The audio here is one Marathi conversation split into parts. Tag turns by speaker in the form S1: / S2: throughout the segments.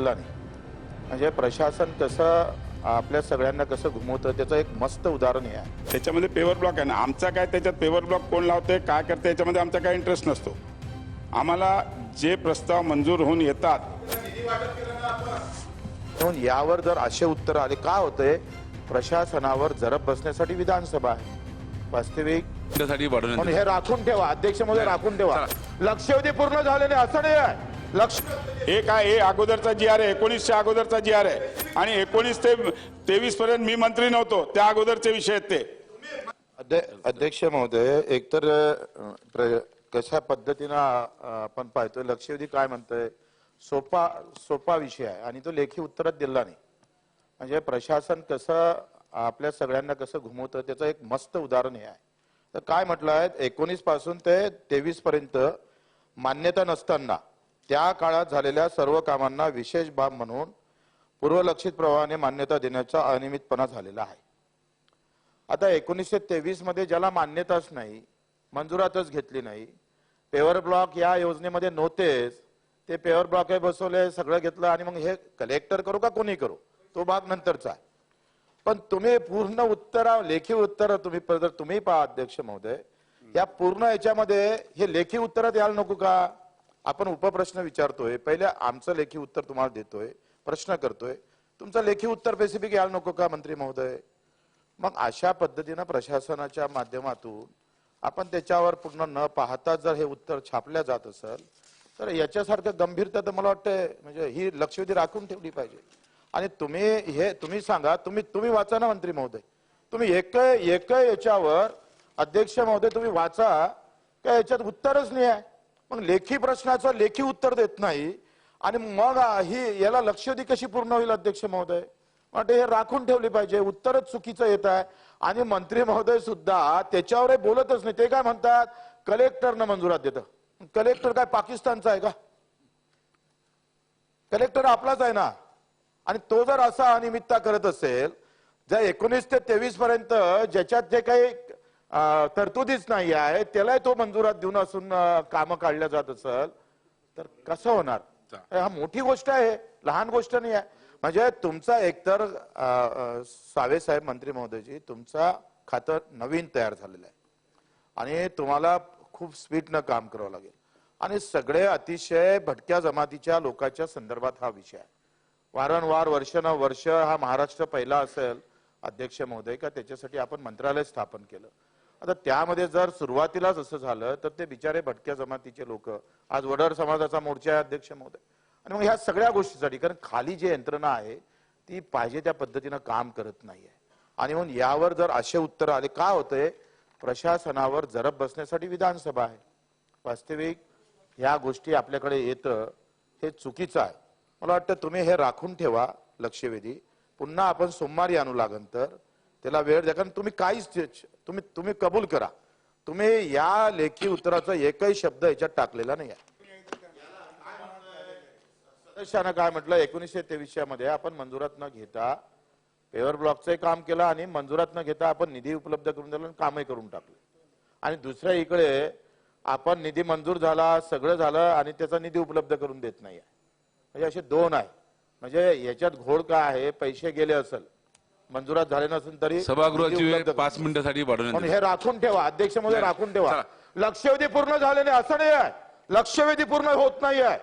S1: बोलला नाही. म्हणजे प्रशासन कसं आपल्या सगळ्यांना कसं घुमवतं त्याचं एक मस्त उदाहरण हे आहे.
S2: त्याच्यामध्ये पेवर ब्लॉक आहे ना. आमचा काय त्याच्यात पेवर ब्लॉक कोण लावते काय करते याच्यामध्ये आमचा काय इंटरेस्ट नसतो. आम्हाला जे प्रस्ताव मंजूर होऊन येतात.
S1: म्हणून यावर जर असे उत्तर आले काय होतंय? प्रशासनावर जरब बसण्यासाठी विधानसभा आहे. वास्तविक.
S3: त्यासाठी वाढवण्यात
S1: म्हणून हे राखून ठेवा. अध्यक्षमध्ये राखून ठेवा. लक्षवेधी पूर्ण झाले नाही असं नाही आहे. लक्ष
S2: हे काय हे अगोदरचा जी आर आहे एकोणीसच्या अगोदरचा जी आर आहे. आणि एकोणीस ते तेवीस पर्यंत मी मंत्री नव्हतो त्या अगोदरचे विषय आहेत ते.
S1: अध्य- अध्यक्ष महोदय एकतर प्र- कशा पद्धतीनं आपण पाहतोय लक्षवेधी काय म्हणतोय? सोपा सोपा विषय आहे. आणि तो लेखी उत्तरात दिला नाही. म्हणजे प्रशासन कसं आपल्या सगळ्यांना कसं घुमवतं त्याचं एक मस्त उदाहरण हे आहे. तर काय म्हटलं आहे? एकोणीसपासून ते तेवीस पर्यंत मान्यता नसताना त्या काळात झालेल्या सर्व कामांना विशेष बाब म्हणून पूर्वलक्षित प्रवाहाने मान्यता देण्याचा अनियमितपणा झालेला आहे. आता एकोणीसशे तेवीसमध्ये ज्याला मान्यताच नाही मंजुरातच घेतली नाही पेवर ब्लॉक या योजनेमध्ये नव्हतेच ते पेवर ब्लॉक हे बसवले सगळं घेतलं आणि मग हे कलेक्टर करू का कोणी करू? तो भाग नंतरचा आहे. पण तुम्ही पूर्ण उत्तर लेखी उत्तर तुम्ही जर तुम्ही पहा अध्यक्ष महोदय या पूर्ण याच्यामध्ये हे लेखी उत्तरात यायला नको का? आपण उपप्रश्न विचारतोय पहिले आमचं लेखी उत्तर तुम्हाला देतोय प्रश्न करतोय. तुमचं लेखी उत्तर स्पेसिफिक यायला नको का मंत्री महोदय? मग अशा पद्धतीनं प्रशासनाच्या माध्यमातून आपण त्याच्यावर पूर्ण न पाहता जर हे उत्तर छापल्या जात असेल तर याच्यासारखं गंभीरता तर मला वाटतंय म्हणजे ही लक्षवेधी राखून ठेवली पाहिजे. आणि तुम्ही हे तुम्ही सांगा तुम्ही तुम्ही वाचा ना मंत्री महोदय. तुम्ही एक एक याच्यावर अध्यक्ष महोदय तुम्ही वाचा का याच्यात उत्तरच नाही आहे. मग लेखी प्रश्नाचं लेखी उत्तर देत नाही. आणि मग ही याला लक्षवेधी कशी पूर्ण होईल अध्यक्ष महोदय? वाटते हे राखून ठेवली पाहिजे. उत्तरच चुकीचं येत आहे. आणि मंत्री महोदय सुद्धा त्याच्यावर बोलतच नाही. ते काय म्हणतात? कलेक्टरनं मंजुरात देतं. कलेक्टर काय पाकिस्तानचा आहे का? कलेक्टर आपलाच आहे ना? आणि तो जर असा अनियमितता करत असेल ज्या एकोणीस ते तेवीस पर्यंत ज्याच्यात जे काही तरतुदीच नाही आहे. त्याला तो मंजुरात देऊन असून कामं काढल्या जात असेल तर कसं होणार? हा मोठी गोष्ट आहे. लहान गोष्ट नाही आहे. म्हणजे तुमचा एकतर सावे साहेब मंत्री महोदयजी तुमचा खातं नवीन तयार झालेलं आहे. आणि तुम्हाला खूप स्पीडनं काम करावं लागेल. आणि सगळे अतिशय भटक्या जमातीच्या लोकांच्या संदर्भात हा विषय आहे. वारंवार वर्ष न वर्ष हा महाराष्ट्र पहिला असेल अध्यक्ष महोदय का त्याच्यासाठी आपण मंत्रालय स्थापन केलं. आता त्यामध्ये जर सुरुवातीलाच असं झालं तर ते बिचारे भटक्या जमातीचे लोक. आज वडर समाजाचा मोर्चा अध्यक्ष महोदय. आणि मग ह्या सगळ्या गोष्टीसाठी कारण खाली जी यंत्रणा आहे ती पाहिजे त्या पद्धतीनं काम करत नाहीये. आणि म्हणून यावर जर असे उत्तर आले का होतंय? प्रशासनावर जरब बसण्यासाठी विधानसभा आहे. वास्तविक ह्या गोष्टी आपल्याकडे येतं हे चुकीचं आहे. मला वाटतं तुम्ही हे राखून ठेवा लक्षवेधी. पुन्हा आपण सोमवारी आणू लागन तर त्याला वेळ द्या. कारण तुम्ही काहीच तुम्ही तुम्ही कबूल करा. तुम्ही या लेखी उत्तराचा एकही शब्द याच्यात टाकलेला नाही आहे. सदस्यानं काय म्हटलं? एकोणीसशे तेवीसमध्ये आपण मंजुरात न घेता पेवर ब्लॉकचंही काम केलं आणि मंजुरात न घेता आपण निधी उपलब्ध करून दिला आणि कामही करून टाकलं. आणि दुसऱ्या इकडे आपण निधी मंजूर झाला सगळं झालं आणि त्याचा निधी उपलब्ध करून देत नाही म्हणजे असे दोन आहे. म्हणजे याच्यात घोड काय आहे? पैसे गेले असेल. मंजुरात झाले नसेल तरी
S3: सभागृहाची वेळ पाच मिनिटासाठी वाढवण्यात
S1: म्हणून
S3: आली.
S1: हे राखून ठेवा अध्यक्ष
S3: नाही.
S1: राखून ठेवा.
S3: चला.
S1: लक्षवेधी पूर्ण झाले नाही असं नाही आहे. लक्षवेधी पूर्ण होत नाही आहे.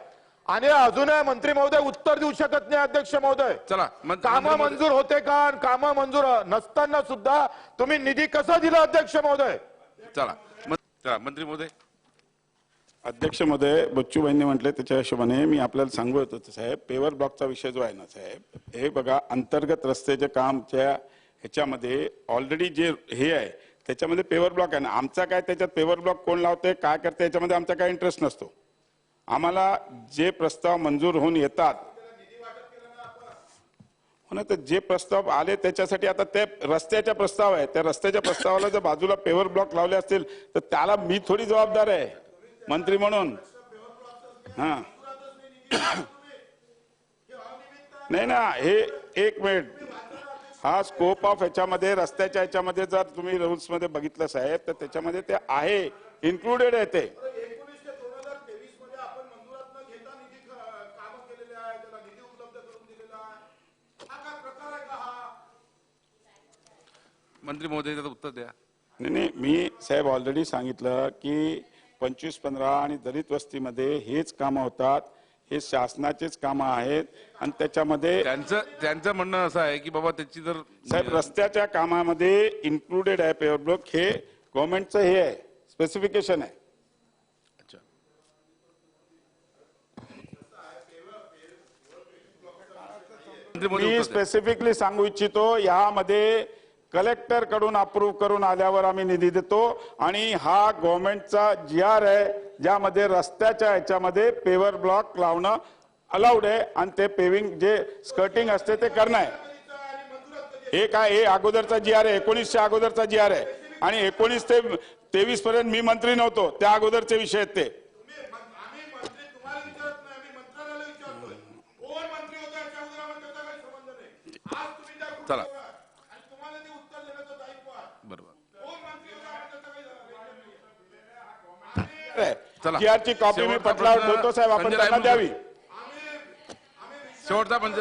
S1: आणि अजूनही मंत्री महोदय उत्तर देऊ शकत नाही अध्यक्ष महोदय.
S3: चला मं-
S1: काम
S3: मंत्री महोदय-
S1: मंजूर होते का? काम मंजूर नसताना सुद्धा तुम्ही निधी कसा दिला अध्यक्ष महोदय?
S3: चला मं- चला मंत्री महोदय.
S2: अध्यक्षमध्ये बच्चूबाईंनी म्हटले त्याच्या हिशोबाने मी आपल्याला सांगू येतो साहेब. पेवर ब्लॉकचा विषय जो आहे ना साहेब हे बघा अंतर्गत रस्त्याच्या कामच्या ह्याच्यामध्ये ऑलरेडी जे हे आहे त्याच्यामध्ये पेवर ब्लॉक आहे ना. आमचा काय त्याच्यात पेवर ब्लॉक कोण लावते काय करते याच्यामध्ये आमचा काय इंटरेस्ट नसतो. आम्हाला जे प्रस्ताव मंजूर होऊन येतात हो ना तर जे प्रस्ताव आले त्याच्यासाठी आता ते रस्त्याच्या प्रस्ताव आहे. त्या रस्त्याच्या प्रस्तावाला जर बाजूला पेवर ब्लॉक लावले असतील तर त्याला मी थोडी जबाबदार आहे. मंत्री म्हणून. हा. नाही ना हे एक मिनिट. हा स्कोप ऑफ ह्याच्यामध्ये रस्त्याच्या ह्याच्यामध्ये जर तुम्ही रूल्समध्ये बघितलं साहेब तर त्याच्यामध्ये ते आहे इन्क्लुडेड आहे ते.
S3: मंत्री महोदय उत्तर द्या.
S2: नाही नाही मी साहेब ऑलरेडी सांगितलं की पंचवीस पंधरा आणि दलित वस्तीमध्ये हेच कामं होतात. हे शासनाचेच कामं आहेत. आणि त्याच्यामध्ये
S3: त्यांचं त्यांचं म्हणणं असं आहे की बाबा त्याची जर
S2: साहेब रस्त्याच्या कामामध्ये इन्क्लुडेड आहे पेवर ब्लॉक हे गव्हर्नमेंटचं हे आहे. स्पेसिफिकेशन आहे. मी. स्पेसिफिकली सांगू इच्छितो यामध्ये कलेक्टरकडून अप्रूव्ह करून आल्यावर आम्ही निधी देतो. आणि हा गव्हर्नमेंटचा जी आर आहे ज्यामध्ये रस्त्याच्या ह्याच्यामध्ये पेवर ब्लॉक लावणं अलाउड आहे. आणि ते पेविंग जे स्कर्टिंग असते ते करणं आहे. हे काय हे अगोदरचा जी आर आहे एकोणीसच्या अगोदरचा जी आर आहे. आणि एकोणीस ते तेवीस पर्यंत मी मंत्री नव्हतो त्या अगोदरचे विषय आहेत ते
S1: आम्ही मंत्री तुम्हाला विचारत नाही आम्ही मंत्र्याला विचारतोय कोण मंत्री होता याच्या अगोदर आम्हाला त्याचा काही संबंध नाही आज तुम्ही त्या
S3: चला.
S1: खुर्चीवर आहात आणि तुम्हाला ते उत्तर देण्याचं दायित्व आहे
S3: बरोबर
S1: कोण मंत्री होता आम्हाला त्याचा काही संबंध नाही.
S3: चला.
S2: जी आरची कॉपी मी पटलावर ठेवतो साहेब आपण त्यांना. द्यावी
S3: शेवटचा पंच